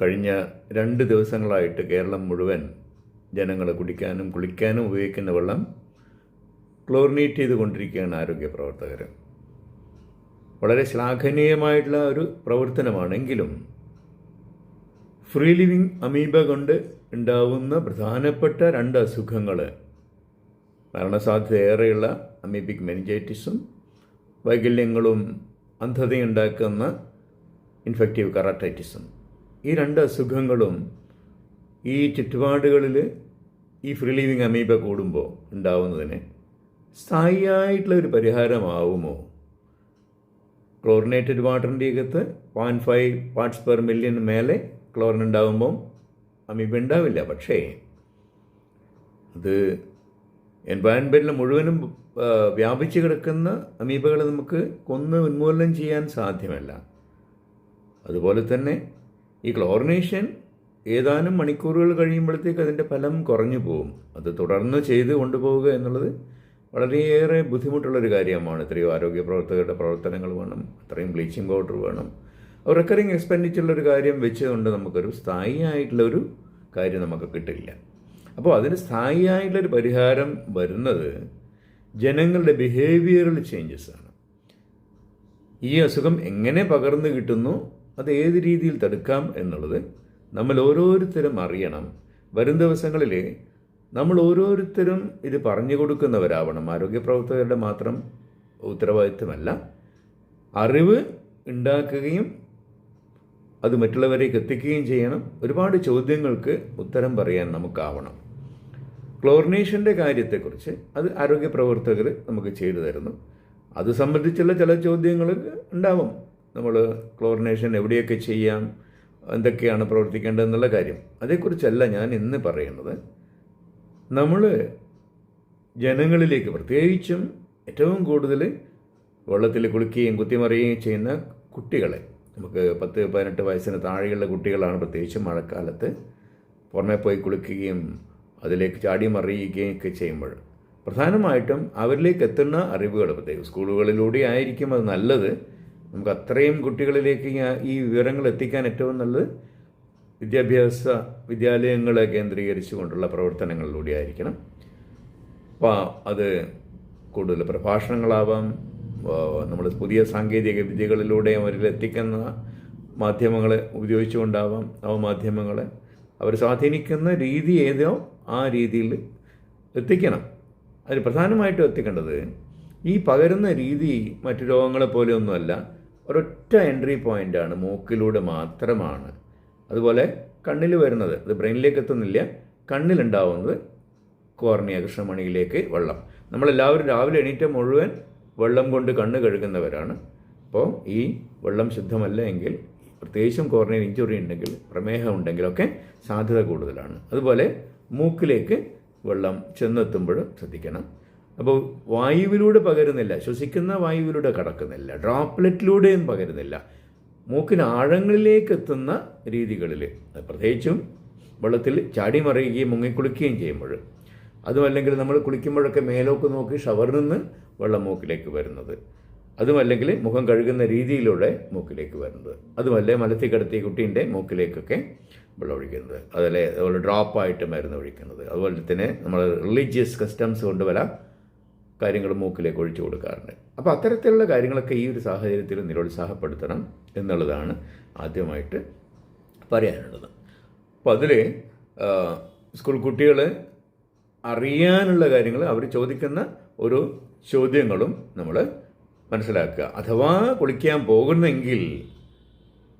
കഴിഞ്ഞ രണ്ട് ദിവസങ്ങളായിട്ട് കേരളം മുഴുവൻ ജനങ്ങൾ കുടിക്കാനും കുളിക്കാനും ഉപയോഗിക്കുന്ന വെള്ളം ക്ലോറിനേറ്റ് ചെയ്തുകൊണ്ടിരിക്കുകയാണ് ആരോഗ്യ പ്രവർത്തകർ. വളരെ ശ്ലാഘനീയമായിട്ടുള്ള ഒരു പ്രവർത്തനമാണെങ്കിലും ഫ്രീ ലിവിങ് അമീബ കൊണ്ട് ഉണ്ടാവുന്ന പ്രധാനപ്പെട്ട രണ്ട് അസുഖങ്ങൾ മരണസാധ്യത ഏറെയുള്ള അമീബിക് മെനിജൈറ്റിസും വൈകല്യങ്ങളും അന്ധതയുണ്ടാക്കുന്ന ഇൻഫെക്റ്റീവ് കറാറ്റൈറ്റിസും ഈ രണ്ട് അസുഖങ്ങളും ഈ ചുറ്റുപാടുകളിൽ ഈ ഫ്രീ ലിവിങ് അമീബ കൂടുമ്പോൾ ഉണ്ടാവുന്നതിന് സ്ഥായിയായിട്ടുള്ള ഒരു പരിഹാരമാവുമോ? ക്ലോറിനേറ്റഡ് വാട്ടറിന്റെ അകത്ത് point five parts per million മേലെ ക്ലോറിൻ ഉണ്ടാകുമ്പം അമീബ ഉണ്ടാവില്ല. പക്ഷേ അത് എൻവയൺമെന്റിൽ മുഴുവനും വ്യാപിച്ചു വ്യാപിച്ച് കിടക്കുന്ന അമീബകളെ നമുക്ക് കൊന്ന് ഉന്മൂലനം ചെയ്യാൻ സാധ്യമല്ല. അതുപോലെ തന്നെ ഈ ക്ലോറിനേഷൻ ഏതാനും മണിക്കൂറുകൾ കഴിയുമ്പോഴത്തേക്ക് അതിന്റെ ഫലം കുറഞ്ഞു പോകും. അത് തുടർന്ന് ചെയ്ത് കൊണ്ടുപോവുക എന്നുള്ളത് വളരെയേറെ ബുദ്ധിമുട്ടുള്ളൊരു കാര്യമാണ്. ഇത്രയും ആരോഗ്യ പ്രവർത്തകരുടെ പ്രവർത്തനങ്ങൾ വേണം അത്രയും ബ്ലീച്ചിങ് പൗഡർ വേണം. റിക്കറിങ് എക്സ്പെൻഡിച്ചുള്ളൊരു കാര്യം വെച്ചുകൊണ്ട് നമുക്കൊരു സ്ഥായിയായിട്ടുള്ളൊരു കാര്യം നമുക്ക് കിട്ടില്ല. അപ്പോൾ അതിന് സ്ഥായിയായിട്ടുള്ളൊരു പരിഹാരം വരുന്നത് ജനങ്ങളുടെ ബിഹേവിയറൽ ചേഞ്ചസ് ആണ്. ഈ അസുഖം എങ്ങനെ പകർന്നു കിട്ടുന്നു അത് ഏത് രീതിയിൽ തടുക്കാം എന്നുള്ളത് നമ്മൾ ഓരോരുത്തരും അറിയണം. വരും ദിവസങ്ങളിൽ നമ്മൾ ഓരോരുത്തരും ഇത് പറഞ്ഞു കൊടുക്കുന്നവരാവണം. ആരോഗ്യ പ്രവർത്തകരുടെ മാത്രം ഉത്തരവാദിത്വമല്ല. അറിവ് ഉണ്ടാക്കുകയും അത് മറ്റുള്ളവരേക്ക് എത്തിക്കുകയും ചെയ്യണം. ഒരുപാട് ചോദ്യങ്ങൾക്ക് ഉത്തരം പറയാൻ നമുക്കാവണം. ക്ലോറിനേഷന്റെ കാര്യത്തെക്കുറിച്ച് അത് ആരോഗ്യ പ്രവർത്തകർ നമുക്ക് ചെയ്തു തരുന്നു. അത് സംബന്ധിച്ചുള്ള ചില ചോദ്യങ്ങൾ ഉണ്ടാവും. നമ്മൾ ക്ലോറിനേഷൻ എവിടെയൊക്കെ ചെയ്യാം എന്തൊക്കെയാണ് പ്രവർത്തിക്കേണ്ടതെന്നുള്ള കാര്യം. അതേക്കുറിച്ചല്ല ഞാൻ ഇന്ന് പറയുന്നത്. നമ്മൾ ജനങ്ങളിലേക്ക് പ്രത്യേകിച്ചും ഏറ്റവും കൂടുതൽ വെള്ളത്തിൽ കുളിക്കുകയും കുത്തിമറിയുകയും ചെയ്യുന്ന കുട്ടികളെ നമുക്ക് പത്ത് പതിനെട്ട് വയസ്സിന് താഴെയുള്ള കുട്ടികളാണ് പ്രത്യേകിച്ച് മഴക്കാലത്ത് പുറമെ പോയി കുളിക്കുകയും അതിലേക്ക് ചാടി മറിയുകയും ഒക്കെ ചെയ്യുമ്പോൾ പ്രധാനമായിട്ടും അവരിലേക്ക് എത്തുന്ന അറിവുകൾ പ്രത്യേകം സ്കൂളുകളിലൂടെ ആയിരിക്കും അത് നല്ലത്. നമുക്ക് അത്രയും കുട്ടികളിലേക്ക് ഈ- വിവരങ്ങൾ എത്തിക്കാൻ ഏറ്റവും നല്ലത് വിദ്യാഭ്യാസ വിദ്യാലയങ്ങളെ കേന്ദ്രീകരിച്ചുകൊണ്ടുള്ള പ്രവർത്തനങ്ങളിലൂടെ ആയിരിക്കണം അപ്പോൾ അത് കൂടുതൽ പ്രഭാഷണങ്ങളാവാം. നമ്മൾ പുതിയ സാങ്കേതിക വിദ്യകളിലൂടെ അവരിൽ എത്തിക്കുന്ന മാധ്യമങ്ങളെ ഉപയോഗിച്ചുകൊണ്ടാവാം. നവമാധ്യമങ്ങളെ അവർ സ്വാധീനിക്കുന്ന രീതി ഏതോ ആ രീതിയിൽ എത്തിക്കണം. അതിൽ പ്രധാനമായിട്ടും എത്തിക്കേണ്ടത് ഈ പകരുന്ന രീതി മറ്റു രോഗങ്ങളെ പോലെയൊന്നുമല്ല ഒരൊറ്റ എൻട്രി പോയിന്റാണ് മൂക്കിലൂടെ മാത്രമാണ്. അതുപോലെ കണ്ണിൽ വരുന്നത് അത് ബ്രെയിനിലേക്ക് എത്തുന്നില്ല കണ്ണിലുണ്ടാവുന്നത് കോർണിയ കൃഷ്ണമണിയിലേക്ക് വെള്ളം. നമ്മളെല്ലാവരും രാവിലെ എണീറ്റ മുഴുവൻ വെള്ളം കൊണ്ട് കണ്ണ് കഴുകുന്നവരാണ്. അപ്പോൾ ഈ വെള്ളം ശുദ്ധമല്ല എങ്കിൽ പ്രത്യേകിച്ചും കോർണിയൽ ഇഞ്ചുറി ഉണ്ടെങ്കിൽ പ്രമേഹം ഉണ്ടെങ്കിലൊക്കെ സാധ്യത കൂടുതലാണ്. അതുപോലെ മൂക്കിലേക്ക് വെള്ളം ചെന്നെത്തുമ്പോഴും ശ്രദ്ധിക്കണം. അപ്പോൾ വായുവിലൂടെ പകരുന്നില്ല ശ്വസിക്കുന്ന വായുവിലൂടെ കടക്കുന്നില്ല ഡ്രോപ്ലെറ്റിലൂടെയും പകരുന്നില്ല. മൂക്കിന് ആഴങ്ങളിലേക്ക് എത്തുന്ന രീതികളിൽ പ്രത്യേകിച്ചും വെള്ളത്തിൽ ചാടി മറിയുകയും മുങ്ങിക്കുളിക്കുകയും ചെയ്യുമ്പോൾ. അതുമല്ലെങ്കിൽ നമ്മൾ കുളിക്കുമ്പോഴൊക്കെ മേലോക്ക് നോക്കി ഷവറിൽ നിന്ന് വെള്ളം മൂക്കിലേക്ക് വരുന്നത്. അതുമല്ലെങ്കിൽ മുഖം കഴുകുന്ന രീതിയിലൂടെ മൂക്കിലേക്ക് വരുന്നത്. അതുമല്ലേ മലത്തി കിടത്തിയ കുട്ടീന്റെ മൂക്കിലേക്കൊക്കെ വെള്ളം ഒഴിക്കുന്നത്. അതല്ലേ അതുപോലെ ഡ്രോപ്പായിട്ട് മരുന്ന് ഒഴിക്കുന്നത്. അതുപോലെ തന്നെ നമ്മൾ റിലീജിയസ് കസ്റ്റംസ് കൊണ്ട് പല കാര്യങ്ങൾ മൂക്കിലേക്ക് ഒഴിച്ചു കൊടുക്കാറുണ്ട്. അപ്പോൾ അത്തരത്തിലുള്ള കാര്യങ്ങളൊക്കെ ഈ ഒരു സാഹചര്യത്തിൽ നിരുത്സാഹപ്പെടുത്തണം എന്നുള്ളതാണ് ആദ്യമായിട്ട് പറയാനുള്ളത്. അപ്പോൾ അതിൽ സ്കൂൾ കുട്ടികൾ അറിയാനുള്ള കാര്യങ്ങൾ അവർ ചോദിക്കുന്ന ഒരു ചോദ്യങ്ങളും നമ്മൾ മനസ്സിലാക്കുക. അഥവാ കുളിക്കാൻ പോകുന്നെങ്കിൽ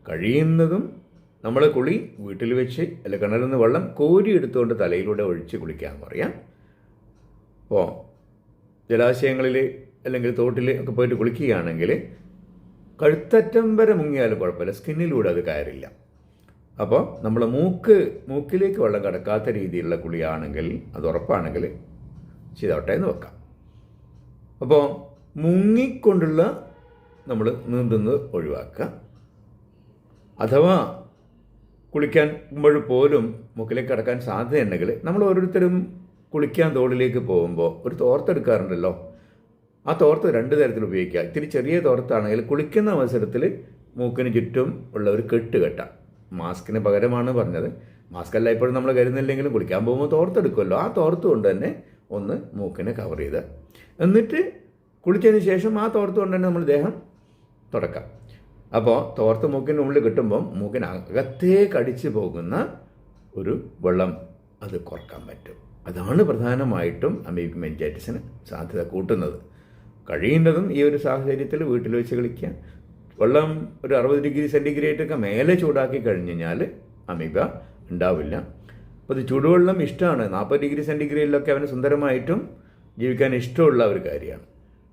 കഴിയുന്നതും നമ്മൾ കുളി വീട്ടിൽ വെച്ച് അല്ല കിണറിൽ നിന്ന് വെള്ളം കോരി എടുത്തുകൊണ്ട് തലയിലൂടെ ഒഴിച്ച് കുളിക്കാൻ പറയാം. അപ്പോൾ ജലാശയങ്ങളിൽ അല്ലെങ്കിൽ തോട്ടിൽ ഒക്കെ പോയിട്ട് കുളിക്കുകയാണെങ്കിൽ കഴുത്തറ്റം വരെ മുങ്ങിയാലും കുഴപ്പമില്ല. സ്കിന്നിലൂടെ അത് കയറില്ല. അപ്പോൾ നമ്മൾ മൂക്ക് മൂക്കിലേക്ക് വെള്ളം കടക്കാത്ത രീതിയിലുള്ള കുളിയാണെങ്കിൽ അത് ഉറപ്പാണെങ്കിൽ ചെയ്തോട്ടെ എന്ന് വെക്കാം. അപ്പോൾ മുങ്ങിക്കൊണ്ടുള്ള നമ്മൾ നീന്തുന്നത് ഒഴിവാക്കുക. അഥവാ കുളിക്കാൻ പോലും മുക്കിലേക്ക് കടക്കാൻ സാധ്യതയുണ്ടെങ്കിൽ നമ്മൾ ഓരോരുത്തരും കുളിക്കാൻ തോടിലേക്ക് പോകുമ്പോൾ ഒരു തോർത്തെടുക്കാറുണ്ടല്ലോ ആ തോർത്ത് രണ്ട് തരത്തിൽ ഉപയോഗിക്കുക. ഇത്തിരി ചെറിയ തോർത്താണെങ്കിൽ കുളിക്കുന്ന അവസരത്തിൽ മൂക്കിന് ചുറ്റും ഉള്ള ഒരു കെട്ട് കെട്ടാം. മാസ്കിന് പകരമാണ് പറഞ്ഞത്. മാസ്ക് അല്ല ഇപ്പോഴും നമ്മൾ കരുതുന്നില്ലെങ്കിലും കുളിക്കാൻ പോകുമ്പോൾ തോർത്തെടുക്കുമല്ലോ ആ തോർത്ത് കൊണ്ട് തന്നെ ഒന്ന് മൂക്കിനെ കവർ ചെയ്ത്. എന്നിട്ട് കുളിച്ചതിന് ശേഷം ആ തോർത്ത് കൊണ്ട് തന്നെ നമ്മൾ ദേഹം തുടക്കാം. അപ്പോൾ തോർത്ത് മൂക്കിന്റെ ഉള്ളിൽ കിട്ടുമ്പം മൂക്കിനകത്തേക്ക് അടിച്ചു പോകുന്ന ഒരു വെള്ളം അത് കുറയ്ക്കാൻ പറ്റും. അതാണ് പ്രധാനമായിട്ടും അമീബിക് മെൻജൈറ്റിസിന് സാധ്യത കൂട്ടുന്നത്. കഴിയുന്നതും ഈ ഒരു സാഹചര്യത്തിൽ വീട്ടിൽ വെച്ച് കളിക്കുക വെള്ളം ഒരു അറുപത് ഡിഗ്രി സെന്റിഗ്രേഡൊക്കെ മേലെ ചൂടാക്കി കഴിഞ്ഞ് കഴിഞ്ഞാൽ അമീബ ഉണ്ടാവില്ല. അപ്പോൾ ഇത് ചൂടുവെള്ളം ഇഷ്ടമാണ്. നാൽപ്പത് ഡിഗ്രി സെന്റിഗ്രേഡിലൊക്കെ അവന് സുന്ദരമായിട്ടും ജീവിക്കാൻ ഇഷ്ടമുള്ള ഒരു കാര്യമാണ്.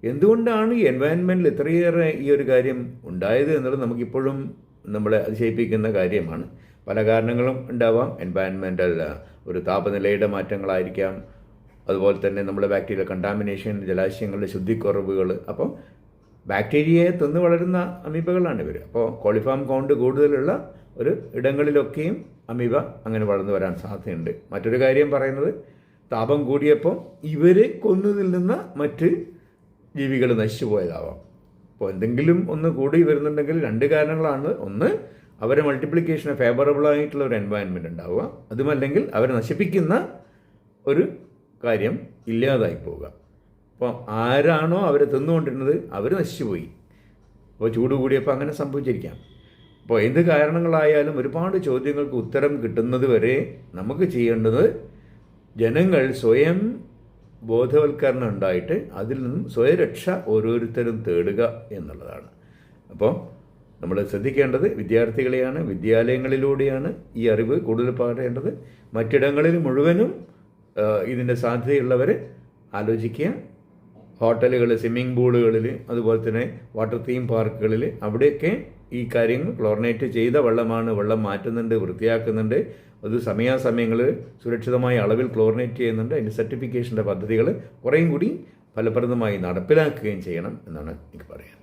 എന്തുകൊണ്ടാണ് ഈ എൻവയൺമെന്റിൽ ഇത്രയേറെ ഈ ഒരു കാര്യം ഉണ്ടായത് എന്നുള്ളത് നമുക്കിപ്പോഴും നമ്മളെ അതിശയിപ്പിക്കുന്ന കാര്യമാണ്. പല കാരണങ്ങളും ഉണ്ടാവാം. എൻവയൺമെന്റൽ ഒരു താപനിലയുടെ മാറ്റങ്ങളായിരിക്കാം. അതുപോലെ തന്നെ നമ്മുടെ ബാക്ടീരിയ കണ്ടാമിനേഷൻ ജലാശയങ്ങളുടെ ശുദ്ധിക്കുറവുകൾ. അപ്പോൾ ബാക്ടീരിയയെ തിന്ന് വളരുന്ന അമീബകളാണ് ഇവർ അപ്പോൾ കോളിഫാം കൗണ്ട് കൂടുതലുള്ള ഒരു ഇടങ്ങളിലൊക്കെയും അമീബ അങ്ങനെ വളർന്നു വരാൻ സാധ്യതയുണ്ട്. മറ്റൊരു കാര്യം പറയുന്നത് താപം കൂടിയപ്പോൾ ഇവരെ കൊന്നു നിൽക്കുന്ന മറ്റ് ജീവികൾ നശിച്ചു പോയതാവാം അപ്പോൾ എന്തെങ്കിലും ഒന്ന് കൂടി വരുന്നുണ്ടെങ്കിൽ രണ്ട് കാരണങ്ങളാണ്. ഒന്ന് അവരെ മൾട്ടിപ്ലിക്കേഷന് ഫേവറബിൾ ആയിട്ടുള്ള ഒരു എൻവയൺമെന്റ് ഉണ്ടാവുക. അതുമല്ലെങ്കിൽ അവരെ നശിപ്പിക്കുന്ന ഒരു കാര്യം ഇല്ലാതായി പോവുക. അപ്പോൾ ആരാണോ അവരെ തിന്നുകൊണ്ടിരുന്നത് അവർ നശിച്ചുപോയി. അപ്പോൾ ചൂട് കൂടിയപ്പോൾ അങ്ങനെ സംഭവിച്ചിരിക്കാം. അപ്പോൾ എന്ത് കാരണങ്ങളായാലും ഒരുപാട് ചോദ്യങ്ങൾക്ക് ഉത്തരം കിട്ടുന്നത് വരെ നമുക്ക് ചെയ്യേണ്ടത് ജനങ്ങൾ സ്വയം ബോധവൽക്കരണം ഉണ്ടായിട്ട് അതിൽ നിന്നും സ്വയരക്ഷ ഓരോരുത്തരും തേടുക എന്നുള്ളതാണ്. അപ്പോൾ നമ്മൾ ശ്രദ്ധിക്കേണ്ടത് വിദ്യാർത്ഥികളെയാണ് വിദ്യാലയങ്ങളിലൂടെയാണ് ഈ അറിവ് കൂടുതൽ പകരേണ്ടത്. മറ്റിടങ്ങളിൽ മുഴുവനും ഇതിന്റെ സാധ്യതയുള്ളവർ ആലോചിക്കുക. ഹോട്ടലുകൾ സ്വിമ്മിംഗ് പൂളുകളിൽ അതുപോലെ തന്നെ വാട്ടർ തീം പാർക്കുകളിൽ അവിടെയൊക്കെ ഈ കാര്യങ്ങൾ ക്ലോറിനേറ്റ് ചെയ്ത വെള്ളമാണ് വെള്ളം മാറ്റുന്നുണ്ട് വൃത്തിയാക്കുന്നുണ്ട്. അത് സമയാസമയങ്ങളിൽ സുരക്ഷിതമായ അളവിൽ ക്ലോറിനേറ്റ് ചെയ്യുന്നുണ്ട്. അതിന്റെ സർട്ടിഫിക്കേഷന്റെ പദ്ധതികൾ കുറേയും കൂടി ഫലപ്രദമായി നടപ്പിലാക്കുകയും ചെയ്യണം എന്നാണ് എനിക്ക് പറയാൻ